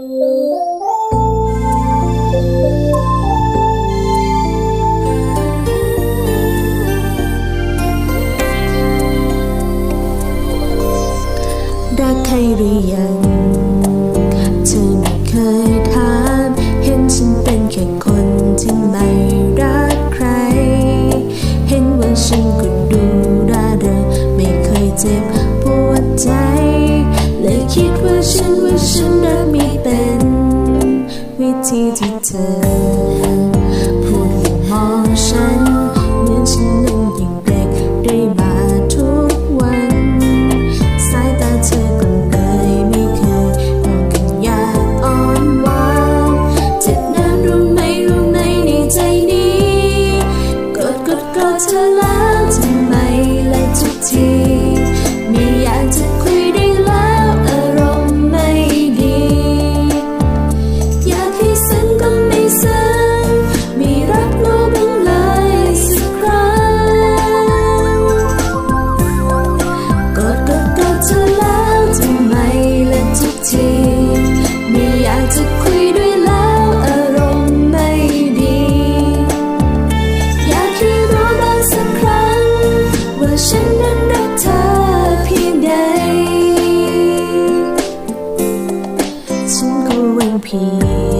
รักใครหรือยังเธอไม่เคยถาม เห็นฉันเป็นแค่คนที่ไม่รักใคร เห็นว่าฉันก็ดูร่าเริงไม่เคยเจ็บปวดใจ เลยคิดว่าฉันว่าฉันรักม่ เป็นวิธีที่เธอพูดมองฉันเหมือนฉันนั้นยังเด็กได้มาทุกวัน สายตาเธอก็เลยไม่เคยมองกันอย่างอ่อนหวานเจ็บน้ำรู้ไหมรู้ไหมในใจนี้กดกดกดเธอแล้ว 听